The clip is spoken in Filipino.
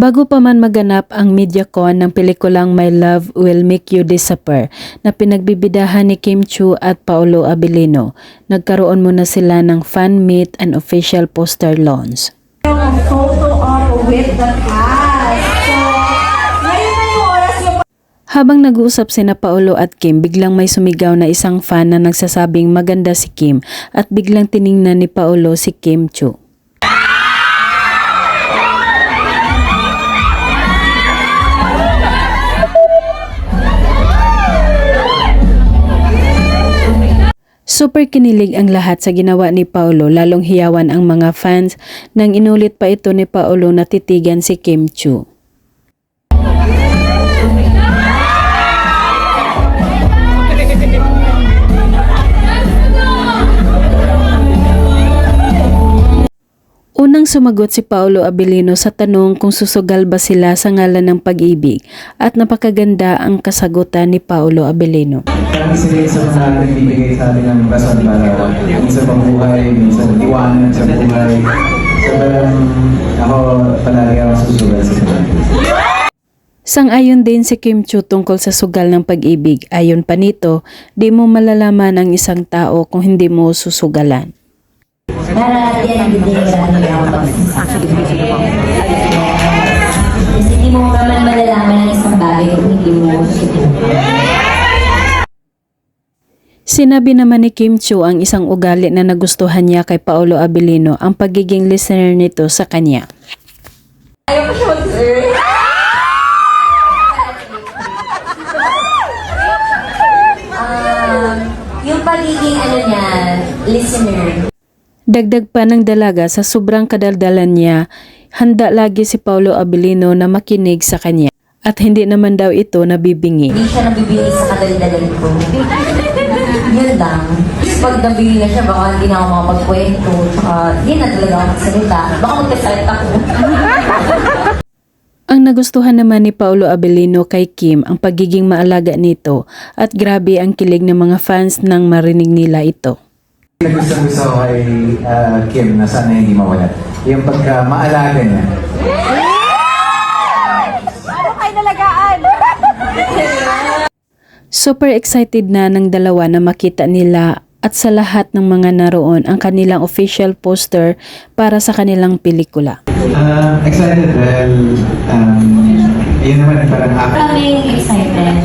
Bago pa man maganap ang MediaCon ng pelikulang My Love Will Make You Disappear na pinagbibidahan ni Kim Chu at Paolo Abilino, nagkaroon muna sila ng fan meet and official poster launch. na Habang nag-uusap sina Paolo at Kim, biglang may sumigaw na isang fan na nagsasabing maganda si Kim at biglang tiningnan ni Paolo si Kim Chu. Super kinilig ang lahat sa ginawa ni Paolo lalong hiyawan ang mga fans nang inulit pa ito ni Paolo na titigan si Kim Chu. Unang sumagot si Paolo Abilino sa tanong kung susugal ba sila sa ngalan ng pag-ibig at napakaganda ang kasagutan ni Paolo isa rin sa mga nagbibigay sa atin ng rason para minsan mabuhay, minsan iwanan sa buhay. So parang ako palagi ako susugal sa buhay. Sang-ayon din si Kim Chu tungkol sa sugal ng pag-ibig. Ayon pa nito, di mo malalaman ang isang tao kung hindi mo susugalan. Para at the end of the day, marami na ako magsasakit. Kasi hindi mo pa man malalaman ang isang bagay kung hindi mo susubukan. Sinabi naman ni Kim Chu ang isang ugali na nagustuhan niya kay Paolo Abilino ang pagiging listener nito sa kanya. Ayaw ko siya mag-sir. Yung pagiging ano niya, listener. Dagdag pa ng dalaga sa sobrang kadaldalan niya, handa lagi si Paolo Abilino na makinig sa kanya. At hindi naman daw ito nabibingi. Hindi siya nabibili sa kadaldalan ko. Yun lang. Pag nabili na siya, baka hindi na ako makapagkwento. Tsaka, hindi na talaga ako magsalita. Baka magkasalit ako. Ang nagustuhan naman ni Paolo Abilino kay Kim ang pagiging maalaga nito at grabe ang kilig ng mga fans nang marinig nila ito. Gusto gusto ko kay ah, Kim na sana hindi mawala. Yung pagka maalaga niya. Super excited na ng dalawa na makita nila at sa lahat ng mga naroon ang kanilang official poster para sa kanilang pelikula. Ah, excited well, um, yun naman parang ako. Kaming excited